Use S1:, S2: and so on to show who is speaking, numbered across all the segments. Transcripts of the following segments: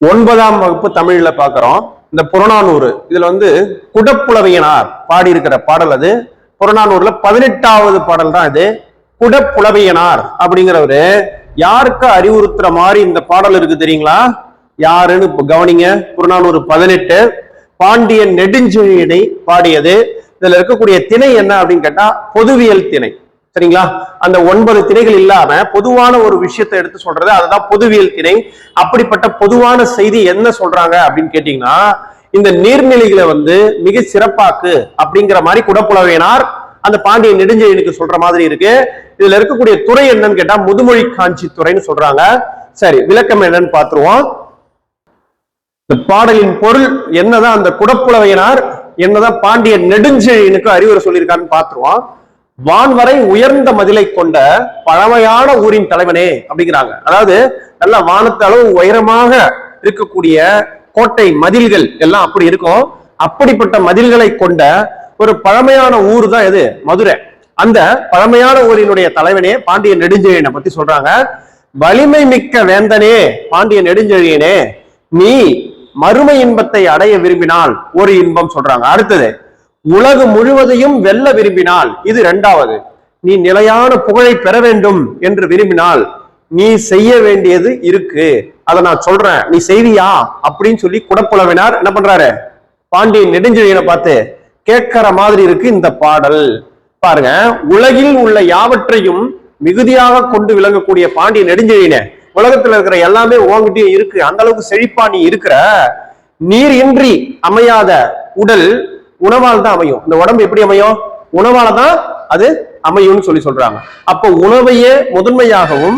S1: ஒன்பதாம் வகுப்பு தமிழ்ல பாக்குறோம் இந்த புறநானூறு இதுல வந்து குடப்புலவையனார் பாடி இருக்கிற பாடல் அது. புறநானூர்ல பதினெட்டாவது பாடல் தான் இது. குடப்புலவையனார் அப்படிங்கிறவரு யாருக்கு அறிவுறுத்துற மாதிரி இந்த பாடல் இருக்கு தெரியுங்களா? யாருன்னு கவனிங்க. புறநானூறு பதினெட்டு பாண்டியன் நெடுஞ்செழியனை பாடியது. இதுல இருக்கக்கூடிய திணை என்ன அப்படின்னு கேட்டா பொதுவியல் திணை. சரிங்களா? அந்த ஒன்பது திணைகள் இல்லாம பொதுவான ஒரு விஷயத்தை எடுத்து சொல்றது அதுதான் பொதுவியல் திணை. அப்படிப்பட்ட பொதுவான செய்தி என்ன சொல்றாங்க அப்படின்னு கேட்டீங்கன்னா இந்த நீர்நிலைகளை வந்து மிக சிறப்பாக்கு அப்படிங்கிற மாதிரி குடப்புலவையினார் அந்த பாண்டிய நெடுஞ்செழியனுக்கு சொல்ற மாதிரி இருக்கு. இதுல இருக்கக்கூடிய துறை என்னன்னு கேட்டா முதுமொழி காஞ்சி துறைன்னு சொல்றாங்க. சரி விளக்கம் என்னன்னு பாத்துருவோம் இந்த பாடலின் பொருள் என்னதான் அந்த குடப்புலவையினார் என்னதான் பாண்டிய நெடுஞ்செழியனுக்கு அறிவுரை சொல்லியிருக்காருன்னு பாத்துருவோம் வான்வரை உயர்ந்த மதிலை கொண்ட பழமையான ஊரின் தலைவனே அப்படிங்கிறாங்க. அதாவது நல்ல வானத்து அளவு உயரமாக இருக்கக்கூடிய கோட்டை மதில்கள் எல்லாம் அப்படி இருக்கும். அப்படிப்பட்ட மதில்களை கொண்ட ஒரு பழமையான ஊர் தான் எது? மதுரை. அந்த பழமையான ஊரினுடைய தலைவனே பாண்டிய நெடுஞ்செழியனை பத்தி சொல்றாங்க. வலிமை மிக்க வேந்தனே பாண்டிய நெடுஞ்செழியனே நீ மறுமை இன்பத்தை அடைய விரும்பினால் ஒரு இன்பம் சொல்றாங்க. அடுத்தது உலகு முழுவதையும் வெல்ல விரும்பினால் இது இரண்டாவது. நீ நிலையான புகழை பெற வேண்டும் என்று விரும்பினால் நீ செய்ய வேண்டியது இருக்கு. அதை நான் சொல்றேன். நீ செய்வியா? அப்படின்னு சொல்லி குடப்புலவினார் என்ன பண்றாரு? பாண்டியன் நெடுஞ்செழியனை பார்த்து கேட்கிற மாதிரி இருக்கு இந்த பாடல். பாருங்க உலகில் உள்ள யாவற்றையும் மிகுதியாக கொண்டு விளங்கக்கூடிய பாண்டிய நெடுஞ்செழியன உலகத்துல இருக்கிற எல்லாமே உங்ககிட்டயும் இருக்கு. அந்த அளவுக்கு செழிப்பா நீ இருக்கிற. நீர் இன்றி அமையாத உடல் உணவால் தான் அமையும். இந்த உடம்பு எப்படி அமையும்? உணவால தான் அது அமையும்னு சொல்லி சொல்றாங்க. அப்போ உணவையே முதன்மையாகவும்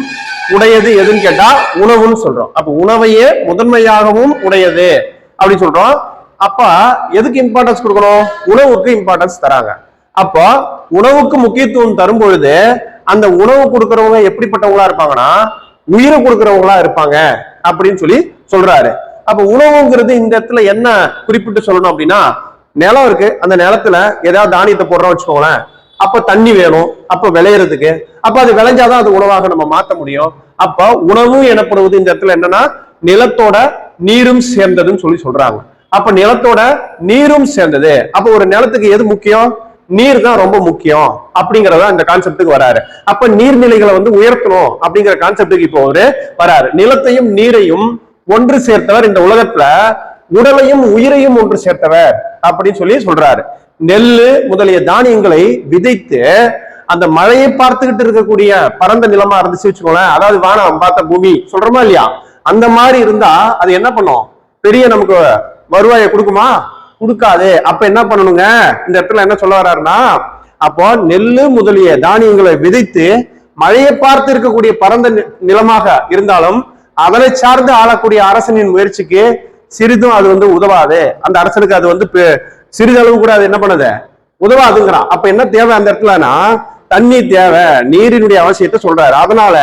S1: உடையது எதுன்னு கேட்டா உணவுன்னு சொல்றோம். அப்ப உணவையே முதன்மையாகவும் உடையது அப்படின்னு சொல்றோம். அப்ப எதுக்கு இம்பார்ட்டன்ஸ் கொடுக்கணும்? உணவுக்கு இம்பார்ட்டன்ஸ் தராங்க. அப்போ உணவுக்கு முக்கியத்துவம் தரும் பொழுது அந்த உணவு கொடுக்கறவங்க எப்படிப்பட்டவங்களா இருப்பாங்கன்னா உயிரை கொடுக்கறவங்களா இருப்பாங்க அப்படின்னு சொல்லி சொல்றாரு. அப்ப உணவுங்கிறது இந்த இடத்துல என்ன குறிப்பிட்டு சொல்லணும் அப்படின்னா நிலம் இருக்கு. அந்த நிலத்துல ஏதாவது தானியத்தை போடுறோம் வச்சுக்கோங்களேன். அப்ப தண்ணி வேணும். அப்ப விளையிறதுக்கு. அப்ப அது விளைஞ்சாதான் அது உணவாக நம்ம மாத்த முடியும். அப்ப உணவு எனப்படுவது இந்த இடத்துல என்னன்னா நிலத்தோட நீரும் சேர்ந்ததுன்னு சொல்லி சொல்றாங்க. அப்ப நிலத்தோட நீரும் சேர்ந்தது. அப்ப ஒரு நிலத்துக்கு எது முக்கியம்? நீர் தான் ரொம்ப முக்கியம். அப்படிங்கறத இந்த கான்செப்டுக்கு வராரு. அப்ப நீர்நிலைகளை வந்து உயர்த்தணும் அப்படிங்கிற கான்செப்டுக்கு இப்போ அவரு வராரு. நிலத்தையும் நீரையும் ஒன்று சேர்த்தவர் இந்த உலகத்துல உடலையும் உயிரையும் ஒன்று சேர்த்தவர். அப்படின்னு சொல்லி சொல்றாரு. நெல்லு முதலிய தானியங்களை விதைத்து அந்த மழையை பார்த்துக்கிட்டு இருக்கக்கூடிய பரந்த நிலமா இருந்துச்சு வச்சுக்கோங்களேன். அதாவது வானம் பார்த்த பூமி சொல்றோமா இல்லையா? அந்த மாதிரி இருந்தா அது என்ன பண்ணும்? பெரிய நமக்கு வருவாயை கொடுக்குமா? கொடுக்காது. அப்ப என்ன பண்ணணுங்க? இந்த இடத்துல என்ன சொல்ல வர்றாருன்னா அப்போ நெல்லு முதலிய தானியங்களை விதைத்து மழையை பார்த்து இருக்கக்கூடிய பரந்த நி- நிலமாக இருந்தாலும் அதனை சார்ந்து ஆளக்கூடிய அரசனின் முயற்சிக்கு சிறிதும் அது வந்து உதவாது. அந்த அரசனுக்கு அது வந்து பெ- சிறிதளவு கூட அது என்ன பண்ணுது? உதவாதுங்கிறான். அப்ப என்ன தேவை அந்த இடத்துலனா தண்ணி தேவை. நீரினுடைய அவசியத்தை சொல்றாரு. அதனால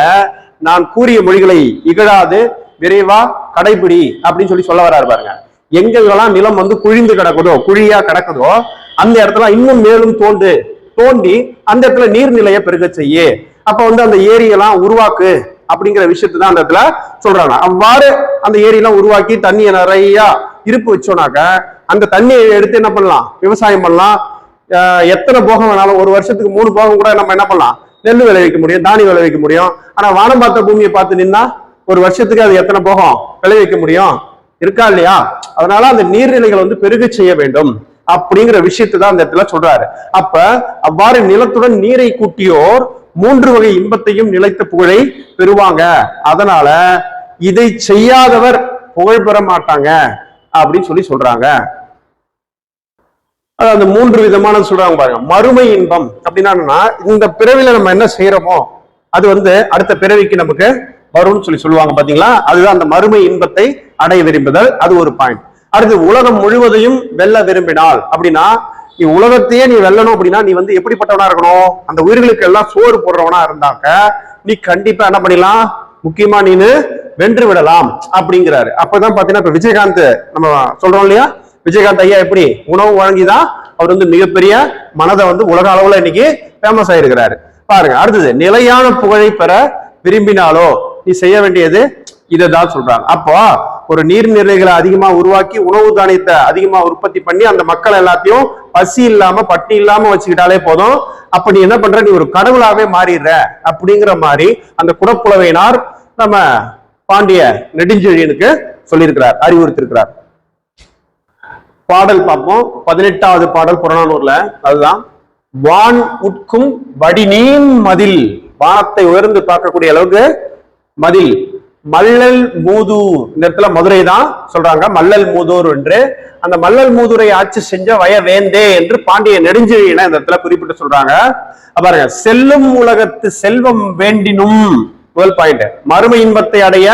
S1: நான் கூறிய மொழிகளை இகழாது விரைவா கடைபிடி அப்படின்னு சொல்லி சொல்ல வராரு பாருங்க. எங்கெங்கெல்லாம் நிலம் வந்து குழிந்து கிடக்குதோ குழியா கிடக்குதோ அந்த இடத்துல இன்னும் மேலும் தோண்டு தோண்டி அந்த இடத்துல நீர்நிலையை பெருக செய்யு. அப்ப வந்து அந்த ஏரியெல்லாம் உருவாக்கு அப்படிங்கிற விஷயத்தை தான் அந்த இடத்துல சொல்றாங்க. அவ்வாறு அந்த ஏரியெல்லாம் உருவாக்கி தண்ணியை நிறைய இருப்பு வச்சோம்னாக்க அந்த தண்ணியை எடுத்து என்ன பண்ணலாம்? விவசாயம் பண்ணலாம். ஆஹ் எத்தனை போகம் வேணாலும் ஒரு வருஷத்துக்கு மூணு போகம் கூட நம்ம என்ன பண்ணலாம்? நெல் விளைவிக்க முடியும் தானியம் விளைவிக்க முடியும். ஆனா வானம் பார்த்த பூமியை பார்த்து நின்னா ஒரு வருஷத்துக்கு அது எத்தனை போகம் விளைவிக்க முடியும்? இருக்கா இல்லையா? அதனால அந்த நீர்நிலைகள் வந்து பெருக செய்ய வேண்டும் அப்படிங்கிற விஷயத்தை தான் அந்த இடத்துல சொல்றாரு. அப்ப அவ்வாறு நிலத்துடன் நீரை கூட்டியோர் மூன்று வகை இன்பத்தையும் நிலைத்த புகழை பெறுவாங்க. அதனால இதை செய்யாதவர் புகழ் பெற மாட்டாங்க அப்படின்னு சொல்லி சொல்றாங்க. அது அந்த மூன்று விதமான சொல்றாங்க பாருங்க. மறுமை இன்பம் அப்படின்னா என்னன்னா, இந்த பிறவில நம்ம என்ன செய்யறோமோ அது வந்து அடுத்த பிறவிக்கு நமக்கு வரும்னு சொல்லி சொல்லுவாங்க பாத்தீங்களா? அதுதான் அந்த மறுமை இன்பத்தை அடைய விரும்புதல். அது ஒரு பாயிண்ட் அடுத்து உலகம் முழுவதையும் வெல்ல விரும்பினால் அப்படின்னா நீ உலகத்தையே நீ வெல்லணும் அப்படின்னா நீ வந்து எப்படிப்பட்டவனா இருக்கணும்? அந்த உயிர்களுக்கு எல்லாம் சோறு போடுறவனா இருந்தாக்க நீ கண்டிப்பா என்ன பண்ணிடலாம்? முக்கியமா நீனு வென்று விடலாம் அப்படிங்கிறாரு. அப்பதான் பாத்தீங்கன்னா இப்ப விஜயகாந்த் நம்ம சொல்றோம் இல்லையா? விஜயகாந்த் ஐயா எப்படி உணவு வழங்கிதான் அவர் வந்து மிகப்பெரிய மனதை வந்து உலக அளவுல இன்னைக்கு ஃபேமஸ் ஆயிருக்கிறாரு. பாருங்க அடுத்தது நிலையான புகழை பெற விரும்பினாலோ நீ செய்ய வேண்டியது இதை தான் சொல்றாங்க. அப்போ ஒரு நீர்நிலைகளை அதிகமா உருவாக்கி உணவு தானியத்தை அதிகமா உற்பத்தி பண்ணி அந்த மக்கள் எல்லாத்தையும் பசி இல்லாம பட்டி இல்லாம வச்சுக்கிட்டாலே போதும். அப்ப நீ என்ன பண்ற? நீ ஒரு கடவுளாவே மாறிடுற அப்படிங்கிற மாதிரி அந்த குடப்புலவையினார் நம்ம பாண்டிய நெடுஞ்செழியனுக்கு சொல்லியிருக்கிறார் அறிவுறுத்திருக்கிறார் பாடல் பார்ப்போம். பதினெட்டாவது பாடல் புறநானூர்ல. அதுதான் வான் உட்கும் வடிநீன் மதில். வானத்தை உயர்ந்து பார்க்கக்கூடிய அளவுக்கு மதில். மல்லல் மூதூர். இந்த இடத்துல மதுரை தான் சொல்றாங்க. மல்லல் மூதூர் என்று. அந்த மல்லல் மூதூரை ஆட்சி செஞ்ச வய வேந்தே என்று பாண்டிய நெடுஞ்செழியனை இந்த இடத்துல குறிப்பிட்டு சொல்றாங்க. பாருங்க செல்லும் உலகத்து செல்வம் வேண்டினும் முதல் பாயிண்ட் மறுமை இன்பத்தை அடைய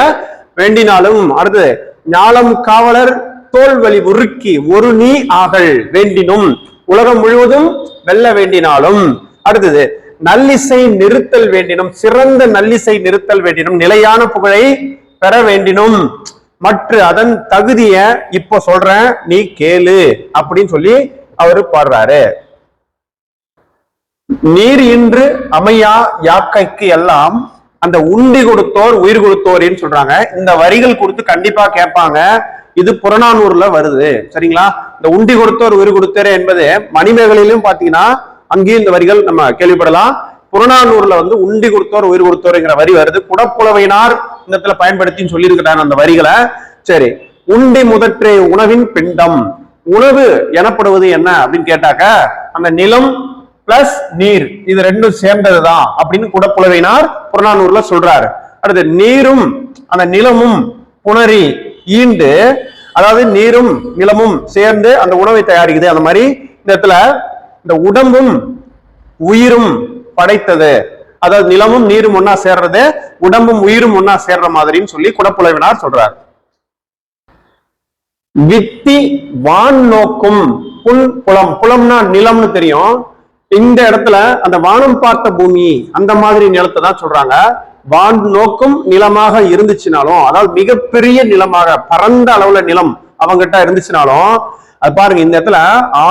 S1: வேண்டினாலும் அடுத்தது ஞாலம் காவலர் தோல்வழி உருக்கி ஒரு நீ ஆகல் வேண்டினும் உலகம் முழுவதும் வெல்ல வேண்டினாலும் அடுத்தது நல்லிசை நிறுத்தல் வேண்டினும் சிறந்த நல்லிசை நிறுத்தல் வேண்டினும் நிலையான புகழை பெற வேண்டினும் மற்ற அதன் தகுதிய இப்போ சொல்றேன் நீ கேளு அப்படின்னு சொல்லி அவரு பாடுறாரு. நீர் இன்று அமையா யாக்கைக்கு எல்லாம் அந்த உண்டி கொடுத்தோர் உயிர் கொடுத்தோரின்னு சொல்றாங்க. இந்த வரிகள் கொடுத்து கண்டிப்பா கேட்பாங்க. இது புறநானூர்ல வருது. சரிங்களா? இந்த உண்டி கொடுத்தோர் உயிர் கொடுத்தோர் என்பது மணிமேகலையிலும் பாத்தீங்கன்னா அங்கேயும் இந்த வரிகள் நம்ம கேள்விப்படலாம். புறநானூர்ல வந்து உண்டி கொடுத்தோர் உயிர் கொடுத்தோருங்கிற வரி வருது. குடப்புலவையினார் இந்த இடத்துல பயன்படுத்தின்னு சொல்லியிருக்கிறாங்க அந்த வரிகளை. சரி உண்டி முதற்றே உணவின் பிண்டம். உணவு எனப்படுவது என்ன அப்படின்னு கேட்டாக்க அந்த நிலம் பிளஸ் நீர். இது ரெண்டும் சேர்ந்ததுதான். அப்படின்னு குடப்புலவையினார் புறநானூர்ல சொல்றாரு. அடுத்து நீரும் அந்த நிலமும் புணரி ஈண்டு அதாவது நீரும் நிலமும் சேர்ந்து அந்த உணவை தயாரிக்குது. அந்த மாதிரி இந்த இடத்துல இந்த உடம்பும் உயிரும் படைத்தது. அதாவது நிலமும் நீரும் ஒன்னா சேர்றது உடம்பும் உயிரும் ஒன்னா சேர்ற மாதிரின்னு சொல்லி குடப்புலவினார் சொல்றார். வித்தி வான் நோக்கும் புல் புலம். புலம்னா நிலம்னு தெரியும். இந்த இடத்துல அந்த வானம் பார்த்த பூமி அந்த மாதிரி நிலத்தை தான் சொல்றாங்க. வான் நோக்கும் நிலமாக இருந்துச்சுனாலும் அதாவது மிகப்பெரிய நிலமாக பரந்த அளவுல நிலம் அவங்ககிட்ட இருந்துச்சுனாலும் அது பாருங்க இந்த இடத்துல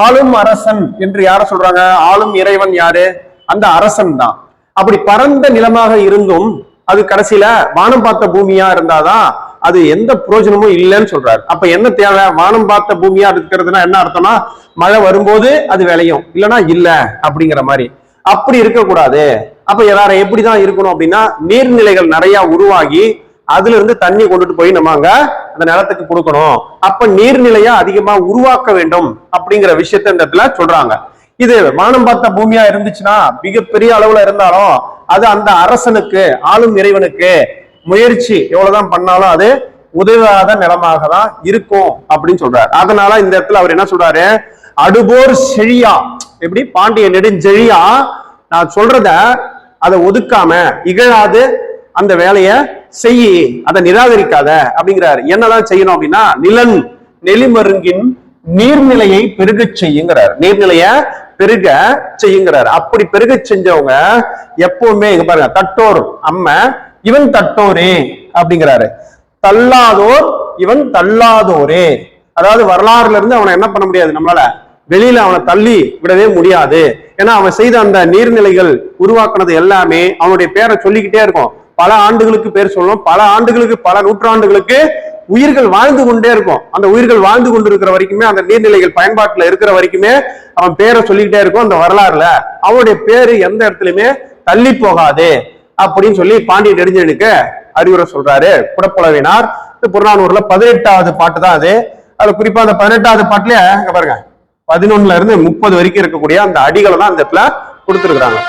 S1: ஆளும் அரசன் என்று யார சொல்றாங்க? ஆளும் இறைவன் யாரு? அந்த அரசன் தான். அப்படி பரந்த நிலமாக இருந்தும் அது கடைசியில வானம் பார்த்த பூமியா இருந்தாதான் அது எந்த பிரயோஜனமும் இல்லைன்னு சொல்றாரு. அப்ப என்ன தேவை? வானம் பார்த்த பூமியா இருக்கிறதுனா என்ன அர்த்தம்னா மழை வரும்போது அது விளையும். இல்லைன்னா இல்ல அப்படிங்கிற மாதிரி. அப்படி இருக்கக்கூடாது. அப்ப எல்லாரும் எப்படிதான் இருக்கணும் அப்படின்னா நீர்நிலைகள் நிறைய உருவாகி அதுல இருந்து தண்ணி கொண்டுட்டு போய் நம்ம அங்க அந்த நிலத்துக்கு கொடுக்கணும். அப்ப நீர்நிலையா அதிகமா உருவாக்க வேண்டும் அப்படிங்கிற விஷயத்த இந்த இடத்துல சொல்றாங்க. இது வானம் பார்த்த பூமியா இருந்துச்சுன்னா மிகப்பெரிய அளவுல இருந்தாலும் அது அந்த அரசனுக்கு ஆளும் இறைவனுக்கு முயற்சி எவ்வளவுதான் பண்ணாலும் அது உதவாத நிலமாக தான் இருக்கும் அப்படின்னு சொல்றாரு. அதனால இந்த இடத்துல அவர் என்ன சொல்றாரு? அடுபோர் செழியா. எப்படி? பாண்டிய நெடுஞ்செழியா. நான் சொல்றத அதை ஒதுக்காம இகழாது அந்த வேலையை செய்யி அதை நிராகரிக்காத அப்படிங்கிறாரு. என்னதான் செய்யணும் அப்படின்னா நிலன் நெலிமருங்கின் நீர்நிலையை பெருகச் செய்யுங்கிறார். நீர்நிலைய பெருக செய்யுங்கிறார். அப்படி பெருக செஞ்சவங்க எப்பவுமே இங்க பாருங்க தட்டோர் அம்மை இவன் தட்டோரே அப்படிங்கிறாரு. தள்ளாதோர் இவன் தள்ளாதோரே. அதாவது வரலாறுல இருந்து அவனை என்ன பண்ண முடியாது நம்மளால? வெளியில அவனை தள்ளி விடவே முடியாது. ஏன்னா அவன் செய்த அந்த நீர்நிலைகள் உருவாக்குனது எல்லாமே அவனுடைய பேரை சொல்லிக்கிட்டே இருக்கும். பல ஆண்டுகளுக்கு பேர் சொல்லணும் பல ஆண்டுகளுக்கு பல நூற்றாண்டுகளுக்கு உயிர்கள் வாழ்ந்து கொண்டே இருக்கும். அந்த உயிர்கள் வாழ்ந்து கொண்டு இருக்கிற வரைக்குமே அந்த நீர்நிலைகள் பயன்பாட்டுல இருக்கிற வரைக்குமே அவன் பேரை சொல்லிக்கிட்டே இருக்கும் அந்த வரலாறுல. அவனுடைய பேரு எந்த இடத்துலயுமே தள்ளி போகாது. அப்படின்னு சொல்லி பாண்டிய நெடுஞ்சனுக்கு அறிவுரை சொல்றாரு. குடப்புலவினார். புறநானூர்ல பதினெட்டாவது பாட்டு தான் அது. அதுல குறிப்பா அந்த பதினெட்டாவது பாட்டுலயே பாருங்க பதினொன்னுல இருந்து முப்பது வரைக்கும் இருக்கக்கூடிய அந்த அடிகளை தான் அந்த இடத்துல கொடுத்துருக்குறாங்க.